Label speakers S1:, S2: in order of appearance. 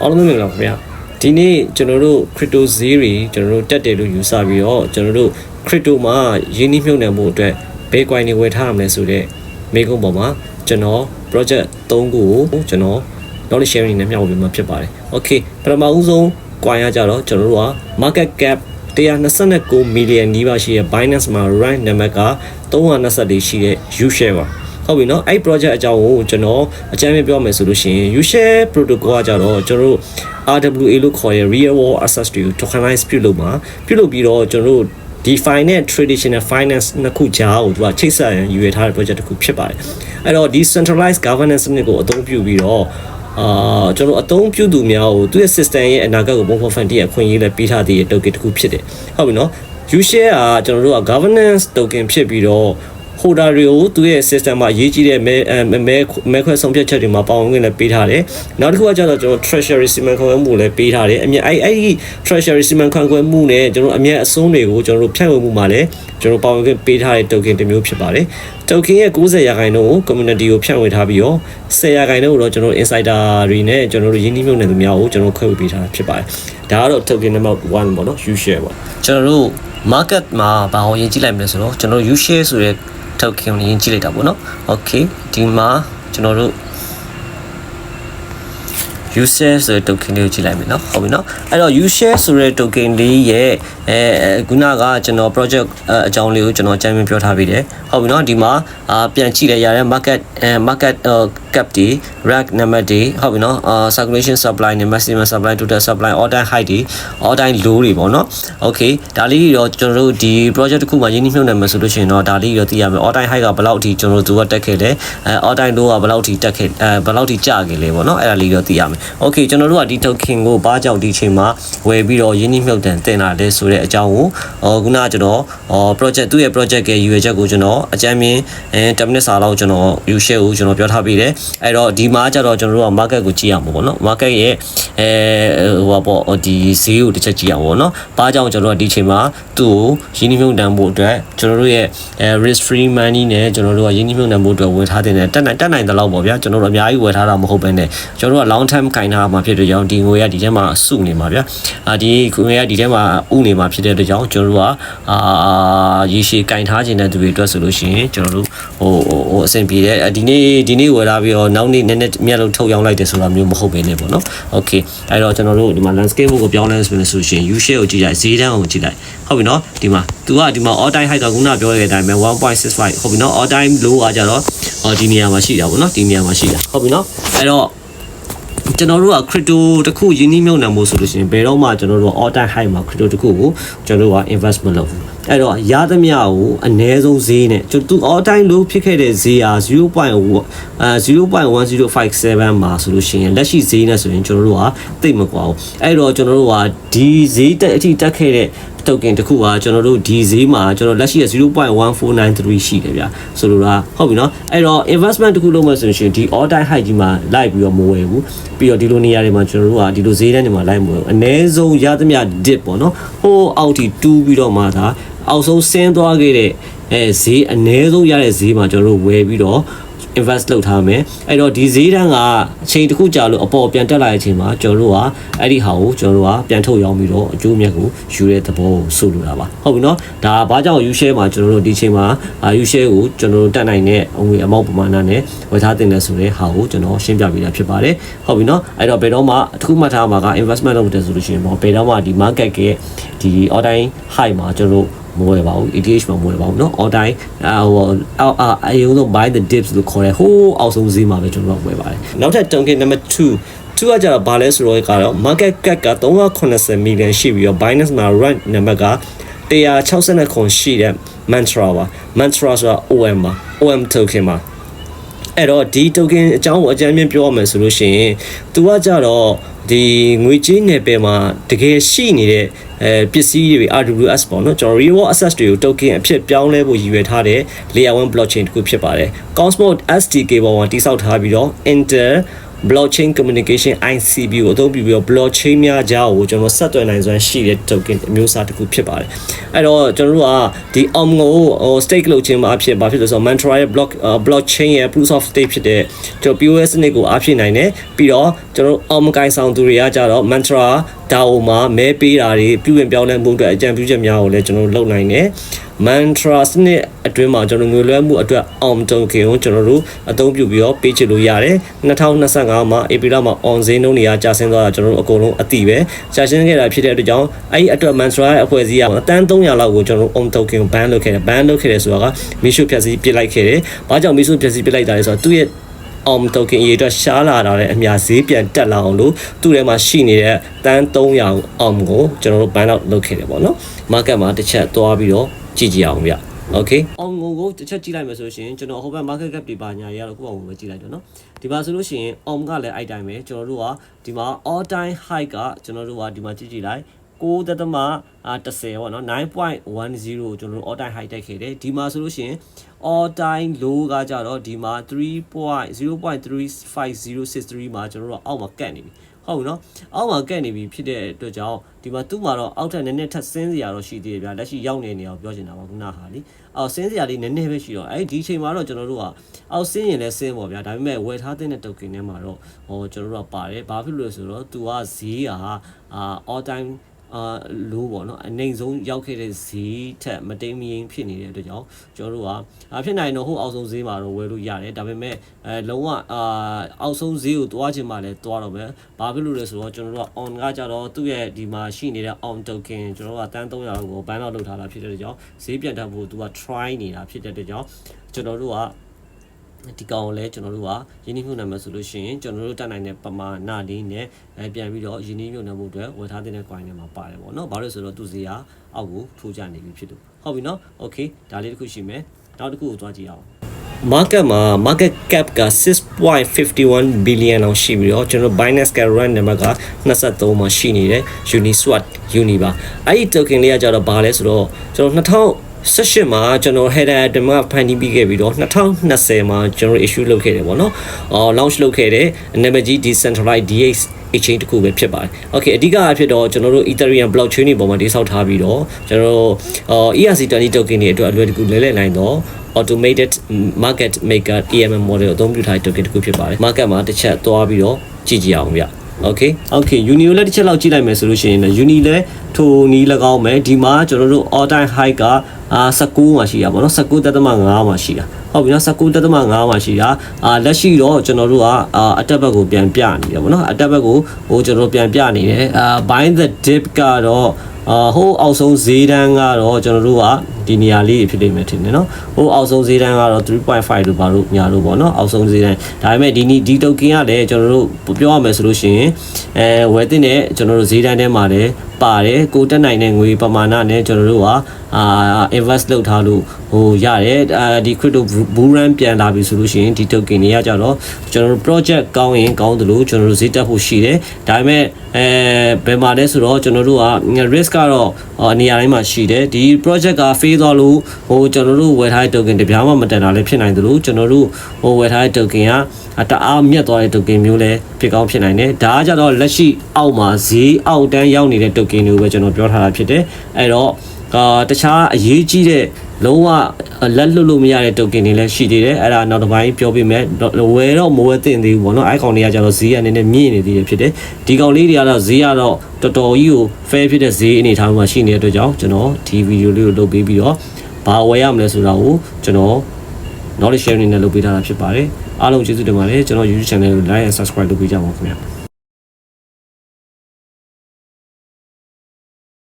S1: အားလုံးမင်္ဂလာပါခင်ဗျာဒီနေ့ကျွန်တော်တို့ crypto ဈေးတွေကျွန်တော်တို့တက်တယ်လို့ယူဆပြီးတော့ကျွန်တော်တို့ crypto မှာရင်းနှီးမြှုပ်နှံမှုအတွက် Bitcoin တွေဝယ်ထားရမယ်ဆိုတော့မိကုန်းပေါ်မှာကျွန်တော် project 3ခုကိုကျွန်တော် knowledge sharing နဲ့မျှဝေပေးမှာဖြစ်ပါတယ် okay ပထမဦးဆုံး coin ရကြတော့ကျွန်တော်တို့က market cap 129 million နီးပါးရှိတဲ့ Binance မှာ rank နံပါတ်က324ရှိတဲ့ U share ပါ ဟုတ်ပြီနော်အဲ့ project အကြောင်းကိုကျွန်တော်အကြမ်းပြပြောမယ်ဆိုလို့ရှိရင် user protocol ကကြတော့ကျွန်တော်တို့ RWA လို့ခေါ်ရ real world assets တွေကို tokenize ပြုလုပ်မှာပြုလုပ်ပြီးတော့ကျွန်တော်တို့ဒီ fine နဲ့ traditional finance နှစ်ခုကြားကိုသူကချိတ်ဆက်ရန်ယူရထားတဲ့ project တစ်ခုဖြစ်ပါတယ်။အဲ့တော့ဒီ centralized governance စနစ်ကိုအသုံးပြုပြီးတော့အာကျွန်တော်အသုံးပြုသူများကိုသူရဲ့ system ရဲ့အနာဂတ်ကိုပုံဖော်ဖန်တီးရအခွင့်အရေးလည်းပေးထားသေးတဲ့ token တစ်ခုဖြစ်တယ်။ဟုတ်ပြီနော်။ ushare ကကျွန်တော်တို့က governance token ဖြစ်ပြီးတော့ holder တွေကိုသူ့ရဲ့ system မှာအရေးကြီးတဲ့မဲမဲမဲခွဲဆုံးဖြတ်ချက်တွေမှာပါဝင်ခွင့်လည်းပေးထားတယ်။နောက်တစ်ခုကကျတော့ကျွန်တော် treasury စီမံခန့်ခွဲမှုလည်းပေးထားတယ်။အမြဲအဲ့အဲ့ဒီ treasury စီမံခန့်ခွဲမှုနဲ့ကျွန်တော်အမြဲအဆုံးတွေကိုကျွန်တော်တို့ဖြန့်ဝေမှုမှာလည်းကျွန်တော်ပါဝင်ခွင့်ပေးထားတဲ့ token တစ်မျိုးဖြစ်ပါတယ်။ token ရဲ့90ရာခိုင်နှုန်းကို community ကိုဖြန့်ဝေထားပြီးတော့10ရာခိုင်နှုန်းကိုတော့ကျွန်တော် insider တွေနဲ့ကျွန်တော်တို့ရင်းနှီးမြှုပ်နှံသူများကိုကျွန်တော်ခွဲဝေပေးထားတာဖြစ်ပါတယ်။ဒါကတော့ token number 1ပေါ့နော် you share ပေါ့ကျွန်တော်တို့ market မှာဘာအောင်ရင်ကြည့်လိုက်မလဲဆိုတော့ကျွန်တော် you share ဆိုတဲ့ token ကိုရင်ကြည့်လိုက်တာပေါ့နော် okay ဒီမှာကျွန်တော်တို့ user ဆိုတဲ့ token လေးကိုကြည့်လိုက်မယ်နော်ဟုတ်ပြီနော်အဲ့တော့ user ဆိုတဲ့ token လေးရဲ့အဲခုနကကျွန်တော် project အကြောင်းလေးကိုကျွန်တော်အကြမ်းပြောထားပြီးတယ် ဟုတ်ပြီနော်ဒီမှာအာပြန်ကြည့်လဲရတဲ့ market market cap တွေ rack number တွေဟုတ်ပြီနော် circulation supply နဲ့ maximum supply total supply all time high တွေ all time low တွေပေါ့နော် okay ဒါလေးတွေတော့ကျွန်တော်တို့ဒီ project တစ်ခုမှာရင်းနှီးမြှုပ်နှံမယ်ဆိုလို့ရှိရင်တော့ဒါလေးတွေတော့သိရမယ် all time high ကဘယ်လောက်ထိကျွန်တော်တို့ကတက်ခဲ့လဲအဲ all time low ကဘယ်လောက်ထိတက်ခဲ့အဲဘယ်လောက်ထိကျခဲ့လဲပေါ့နော်အဲ့ဒါလေးတော့သိရမယ် okay ကျွန်တော်တို့ကဒီ token ကိုဘာကြောင့်ဒီအချိန်မှာဝယ်ပြီးတော့ရင်းနှီးမြှုပ်နှံတင်လာလဲဆိုတဲ့အကြောင်းကိုခုနကကျွန်တော် project သူ့ရဲ့ project ရဲ့ရည်ရွယ်ချက်ကိုကျွန်တော်အကြမ်းမြင်အဲ10မိနစ်စာလောက်ကျွန်တော် view share ကိုကျွန်တော်ပြောထားပေးတယ်အဲ့တော့ဒီမှာကျတော့ကျွန်တော်တို့က market ကိုကြည့်ရမှာပေါ့နော် market ရဲ့အဲဟိုပါပေါ့ဒီဈေးကိုတစ်ချက်ကြည့်ရမှာပေါ့နော်ဘာကြောင့်ကျွန်တော်တို့ဒီချိန်မှာသူ့ကိုရင်းနှီးမြှုပ်နှံဖို့အတွက်ကျွန်တော်တို့ရဲ့အဲ risk free money နဲ့ကျွန်တော်တို့ကရင်းနှီးမြှုပ်နှံဖို့အတွက်ဝယ်ထားတဲ့တက်နိုင်တက်နိုင်တဲ့လောက်ပေါ့ဗျာကျွန်တော်တို့အများကြီးဝယ်ထားတာမဟုတ်ဘဲနဲ့ကျွန်တော်တို့က long term ခိုင်ထားမှာဖြစ်တဲ့ကြောင့်ဒီငွေကဒီထဲမှာစုနေမှာဗျာအာဒီငွေကဒီထဲမှာဥနေမှာဖြစ်တဲ့အတွက်ကြောင့်ကျွန်တော်တို့ကအာရေရှည်ခိုင်ထားခြင်းတဲ့သူတွေအတွက်ဆိုလို့ရှိရင်ကျွန်တော်တို့ဟိုဟိုအဆင်ပြေတယ်ဒီနေ့ဒီနေ့ဝယ်ထားပြီးတော့နောက်နေ့နည်းနည်းမြတ်လို့ထုတ်ရောင်းလိုက်တယ်ဆိုတာမျိုးမဟုတ်ဘဲနဲ့ပေါ့နော် okay အဲ့တော့ကျွန်တော်တို့ဒီမှာ landscape ကိုပြောင်းလဲဆိုလို့ဆိုရှင် U share ကိုကြည့်လိုက်ဈေးတန်းကိုကြည့်လိုက်ဟုတ်ပြီနော်ဒီမှာ तू ကဒီမှာ all time high ကခုနပြောခဲ့တဲ့အတိုင်းပဲ1.65ဟုတ်ပြီနော် all time low ကကြတော့ဟောဒီနေရာမှာရှိတာပေါ့နော်ဒီနေရာမှာရှိတာဟုတ်ပြီနော်အဲ့တော့ ကျွန်တော်တို့က crypto တစ်ခုယင်းနှိမ့်မြုံနှံမှုဆိုလို့ရှိရင်ဘယ်တော့မှကျွန်တော်တို့ all time high မှာ crypto တစ်ခုကိုကျွန်တော်တို့က invest မလုပ်ဘူးအဲ့တော့ရသမျှကိုအနည်းဆုံးဈေးနဲ့ကျွန်တော် all time low ဖြစ်ခဲ့တဲ့ဈေးဟာ0.1အဲ0.1057မှာဆိုလို့ရှိရင်လက်ရှိဈေးနဲ့ဆိုရင်ကျွန်တော်တို့ကသိပ်မကွာဘူးအဲ့တော့ကျွန်တော်တို့ကဒီဈေးတက်အထိတက်ခဲ့တဲ့ token တခုကကျွန်တော်တို့ဒီဈေးမှာကျွန်တော်လက်ရှိ0.1493ရှိတယ်ဗျာဆိုလိုတာဟုတ်ပြီနော်အဲ့တော့ investment တခုလုပ်မယ်ဆိုရင်ဒီ all time high ကြီးမှာလိုက်ပြီးတော့မဝယ်ဘူးပြီးတော့ဒီလိုနေရာတွေမှာကျွန်တော်တို့ကဒီလိုဈေးတန်းတွေမှာလိုက်မဝယ်ဘူးအနည်းဆုံးရသမျှ dip ပေါ့နော်ဟိုးအောက်ထိတူးပြီးတော့မှဒါအောက်ဆုံးဆင်းသွားခဲ့တဲ့အဲဈေးအနည်းဆုံးရတဲ့ဈေးမှာကျွန်တော်တို့ဝယ်ပြီးတော့ invest လုပ်ထားမယ်အဲ့တော့ဒီဈေးတန်းကအချိန်တစ်ခုကြာလို့အပေါ်ပြန်တက်လာတဲ့အချိန်မှာကျွန်တော်တို့ကအဲ့ဒီဟာကိုကျွန်တော်တို့ကပြန်ထုတ်ရောင်းပြီးတော့အကျိုးအမြတ်ကိုယူတဲ့သဘောကိုဆိုလိုတာပါဟုတ်ပြီနော်ဒါဘာကြောင့် U share မှာကျွန်တော်တို့ဒီချိန်မှာ U share ကိုကျွန်တော်တို့တက်နိုင်တဲ့အငွေအမောက်ပမာဏနဲ့ဝယ်ထားတင်တယ်ဆိုတဲ့ဟာကိုကျွန်တော်ရှင်းပြပေးတာဖြစ်ပါတယ်ဟုတ်ပြီနော်အဲ့တော့ဘယ်တော့မှတစ်ခုမှတ်ထားမှာက investment လုပ်တယ်ဆိုလို့ရှိရင်ပေါ့ဘယ်တော့မှဒီ market ကဒီ all time high မှာကျွန်တော်တို့ မဝယ်ပါဘူး ETH မှာမဝယ်ပါဘူးเนาะ all time အာဟိုအော်အယုံဆုံး buy the dips လို့ခေါ်တယ်ဟိုးအောက်ဆုံးဈေးမှာပဲကျွန်တော်တို့ဝယ်ပါတယ်နောက်ထပ် token number 2 2ကကြတော့ဘာလဲဆိုတော့ကတော့ market cap က380 million ရှိပြီးတော့ Binance မှာ rank number က160ခွန်ရှိတဲ့ mantra ပါ mantra ဆိုတာ OM ပါ OM token ပါအဲ့တော့ဒီ token အကြောင်းကိုအကြမ်းမြင်ပြောရမယ်ဆိုလို့ရှိရင် तू ကကြတော့ ဒီငွေကြေးနယ်ပယ်မှာတကယ်ရှိနေတဲ့အဲပစ္စည်းတွေ RWS ပေါ့နော်ကျွန်တော် reward access တွေကို token အဖြစ်ပြောင်းလဲဖို့ရည်ရွယ်ထားတဲ့ layer 1 blockchain တစ်ခုဖြစ်ပါတယ် Cosmos SDK ပေါ်မှာတိစောက်ထားပြီးတော့ Inter blockchain communication ICP ကိုအသုံးပြုပြီးတော့ blockchain များကြားကိုကျွန်တော်ဆက်သွယ်နိုင်စွမ်းရှိတဲ့ token အမျိုးအစားတစ်ခုဖြစ်ပါတယ်အဲ့တော့ကျွန်တော်တို့ကဒီ om ကိုဟို stake လုပ်ခြင်းမှာအဖြစ်ဘာဖြစ်လို့ဆိုတော့ mantra ရဲ့ block blockchain ရဲ့ proof of stake ဖြစ်တဲ့ကျွန်တော် POS စနစ်ကိုအားဖြည့်နိုင်တယ်ပြီးတော့ကျွန်တော် om ကိုင်ဆောင်သူတွေကကြတော့ mantra DAO မှာမဲပေးတာတွေပြုပြင်ပြောင်းလဲမှုအတွက်အကြံပြုချက်များကိုလည်းကျွန်တော်လုပ်နိုင်တယ် mantra စနစ်အတွင်းမှာကျွန်တော်ငွေလွှဲမှုအတွက် om token ကိုကျွန်တော်တို့အသုံးပြုပြီးတော့ပေးချစ်လို့ရတယ်2025မှာ April မှာ on ဈေးနှုန်းတွေကကျဆင်းသွားတာကျွန်တော်တို့အကုန်လုံးအသိပဲကျဆင်းခဲ့တာဖြစ်တဲ့အတွက်ကြောင့်အဲ့ဒီအတွက် mantra ရဲ့အဖွဲ့အစည်းကအတန်း300လောက်ကိုကျွန်တော်တို့ om token ကို ban လုပ်ခဲ့တယ် ban လုပ်ခဲ့တယ်ဆိုတာကမီရှုဖြတ်စည်းပစ်လိုက်ခဲ့တယ်။ဘာကြောင့်မီရှုဖြတ်စည်းပစ်လိုက်တာလဲဆိုတော့သူ့ရဲ့ om token အရေးအတွက်ရှားလာတာလည်းအများဈေးပြန်တက်လာအောင်လို့သူ့ထဲမှာရှိနေတဲ့တန်း300 om ကိုကျွန်တော်တို့ ban out လုပ်ခဲ့တယ်ပေါ့နော် market မှာတစ်ချက်သွားပြီးတော့ကြည့်ကြည့်အောင်ဗျ okay on ကိုတစ်ချက်ကြည့်လိုက်မယ်ဆိုရှင်ကျွန်တော်ဟိုဘက် market cap တွေပါညာရတော့ကိုယ့်အောင်ပဲကြည့်လိုက်တော့နော်ဒီမှာဆိုလို့ရှိရင် om ကလည်းအဲ့တိုင်းပဲကျွန်တော်တို့ကဒီမှာ all time high ကကျွန်တော်တို့ကဒီမှာကြည့်ကြည့်လိုက် 9သက်သမ10ပေါ့နော်9.10ကျွန်တော်တို့ all time high တက်ခဲ့တယ်ဒီမှာဆိုလို့ရှိရင် all time low ကကြတော့ဒီမှာ3.0.35063မှာကျွန်တော်တို့အောက်မှာကတ်နေပြီဟုတ်ပြီနော်အောက်မှာကတ်နေပြီဖြစ်တဲ့အတွက်ကြောင့်ဒီမှာသူ့မှာတော့အောက်ထပ်နည်းနည်းထပ်ဆင်းစရာတော့ရှိသေးတယ်ဗျာလက်ရှိရောက်နေနေအောင်ပြောချင်တာပါခုနဟာလीအောက်ဆင်းစရာလေးနည်းနည်းပဲရှိတော့အဲ့ဒီအချိန်မှာတော့ကျွန်တော်တို့ကအောက်ဆင်းရင်လည်းဆင်းပေါ့ဗျာဒါပေမဲ့ဝယ်ထားတဲ့ token ထဲမှာတော့ဟောကျွန်တော်တို့ကပါတယ်ဘာဖြစ်လို့လဲဆိုတော့သူကဈေးကအာ all time အာလိုးပေါ့နော်အနေဆုံးရောက်ခဲ့တဲ့ဈေးထက်မတိမ်မယိမ်ဖြစ်နေတဲ့အတွက်ကြောင့်ကျွန်တော်တို့ကအဖြစ်နိုင်တော့ဟိုအောက်ဆုံးဈေးမှာတော့ဝယ်လို့ရတယ်ဒါပေမဲ့အဲလုံးဝအာအောက်ဆုံးဈေးကိုတွားချင်မှလည်းတွားတော့မယ်ဘာဖြစ်လို့လဲဆိုတော့ကျွန်တော်တို့က on ကကြတော့သူ့ရဲ့ဒီမှာရှိနေတဲ့ on token ကျွန်တော်တို့ကတန်း300ကိုဘန်တော့လုပ်ထားတာဖြစ်တဲ့အတွက်ကြောင့်ဈေးပြန်တက်ဖို့သူက try နေတာဖြစ်တဲ့အတွက်ကြောင့်ကျွန်တော်တို့က ဒီကောင်ကိုလည်းကျွန်တော်တို့ကယင်းနှိမ့်မြုပ်နှံမယ်ဆိုလို့ရှိရင်ကျွန်တော်တို့တက်နိုင်တဲ့ပမာဏလေးနဲ့အဲပြန်ပြီးတော့ယင်းနှိမ့်မြုပ်နှံမှုအတွက်ဝယ်ထားတဲ့ coin တွေမှာပါတယ်ပေါ့နော်။ဘာလို့လဲဆိုတော့သူစီကအောက်ကိုထိုးကြနေပြီဖြစ်လို့ဟုတ်ပြီနော်။ Okay ဒါလေးတစ်ခုရှိမယ်။နောက်တစ်ခုကိုသွားကြည့်အောင်။ market မှာ market cap က6.51 billion လောက်ရှိပြီးတော့ကျွန်တော် Binance Cash Run number က23မှာရှိနေတယ် Uniswap Uni ပါအဲ့ဒီ token လေးကကြတော့ဘာလဲဆိုတော့ကျွန်တော် 2018မှာကျွန်တော် header item ကဖန်တီးပြီးခဲ့ပြီးတော့2020မှာကျွန်တော် issue လုပ်ခဲ့တယ်ပေါ့နော်။အော် launch လုပ်ခဲ့တယ်နာမည်ကြီး decentralized DX exchange တစ်ခုပဲဖြစ်ပါတယ်။ Okay အဓိကအဖြစ်တော့ကျွန်တော်တို့ Ethereum blockchain တွေပေါ်မှာတည်ဆောက်ထားပြီးတော့ကျွန်တော်တို့အော် ERC20 token တွေအတွက်အလွယ်တကူလဲလှယ်နိုင်တော့ automated market maker EMM model အသုံးပြုထားတဲ့ token တစ်ခုဖြစ်ပါတယ် market မှာတစ်ချက်သွားပြီးတော့ကြည့်ကြည့်အောင်ဗျ okay okay uni ကိုလည်းတစ်ချက်လောက်ကြည့်လိုက်မယ်ဆိုလို့ရှိရင်လည်း uni လည်းထိုနီး၎င်းမယ်ဒီမှာကျွန်တော်တို့ all time high က အာ19မှာရှိတာပေါ့နော်19.5မှာရှိတာဟုတ်ပြီနော်19.5မှာရှိတာအာလက်ရှိတော့ကျွန်တော်တို့ကအာအတက်ဘက်ကိုပြန်ပြနေတယ်ပေါ့နော်အတက်ဘက်ကိုဟိုကျွန်တော်တို့ပြန်ပြနေတယ်အာ bind the dip ကတော့အာဟိုအောက်ဆုံးဈေးတန်းကတော့ကျွန်တော်တို့က ဒီနေရာလေးတွေဖြစ်နေမယ်ထင်တယ်နော်ဟိုအောက်ဆုံးဈေးတန်းကတော့3.5လို့ပါလို့ညာလို့ပေါ့နော်အောက်ဆုံးဈေးတန်းဒါပေမဲ့ဒီနီဒီ token ကလည်းကျွန်တော်တို့ပြောရမယ်ဆိုလို့ရှိရင်အဲဝယ်တင်တဲ့ကျွန်တော်တို့ဈေးတန်းထဲမှာလည်းပါတယ်ကိုတက်နိုင်တဲ့ငွေပမာဏနဲ့ကျွန်တော်တို့ကအာ invest လုပ်ထားလို့ဟိုရတယ်အာဒီ crypto bull run ပြန်လာပြီဆိုလို့ရှိရင်ဒီ token တွေကကြတော့ကျွန်တော်တို့ project ကောင်းရင်ကောင်းတယ်လို့ကျွန်တော်တို့ဈေးတက်ဖို့ရှိတယ်ဒါပေမဲ့အဲဘယ်မှာလဲဆိုတော့ကျွန်တော်တို့က risk ကတော့အနေရာတိုင်းမှာရှိတယ်ဒီ project က fail သွားလို့ဟိုကျွန်တော်တို့ဝယ်ထားတဲ့ token တပြားမှမတန်တာလည်းဖြစ်နိုင်တယ်လို့ကျွန်တော်တို့ဟိုဝယ်ထားတဲ့ token ကတအားမြတ်သွားတဲ့ token မျိုးလည်းဖြစ်ကောင်းဖြစ်နိုင်တယ်ဒါကကြတော့လက်ရှိအောက်မှာဈေးအောက်တန်းရောက်နေတဲ့ token တွေကိုပဲကျွန်တော်ပြောထားတာဖြစ်တယ်အဲ့တော့အာတခြားအရေးကြီးတဲ့ လုံးဝလက်လွတ်လို့မရတဲ့ token တွေလည်းရှိသေးတယ်အဲ့ဒါနောက်တစ်ပိုင်းပြောပြမယ်ဝယ်တော့မဝယ်သင့်သေးဘူးပေါ့နော်အဲ့ကောင်တွေကကြတော့ဈေးကနည်းနည်းမြင့်နေသေးတယ်ဖြစ်တယ်ဒီကောင်လေးတွေကတော့ဈေးကတော့တော်တော်ကြီးကို fair ဖြစ်တဲ့ဈေးအနေထားမှာရှိနေတဲ့အတွက်ကြောင့်ကျွန်တော်ဒီဗီဒီယိုလေးကိုလုပ်ပေးပြီးတော့ဘာဝယ်ရမလဲဆိုတာကိုကျွန်တော် knowledge sharing နဲ့လုပ်ပေးထားတာဖြစ်ပါတယ်အားလုံးကျေးဇူးတင်ပါတယ်ကျွန်တော် YouTube channel ကို like and subscribe လုပ်ပေးကြပါဦးခင်ဗျာ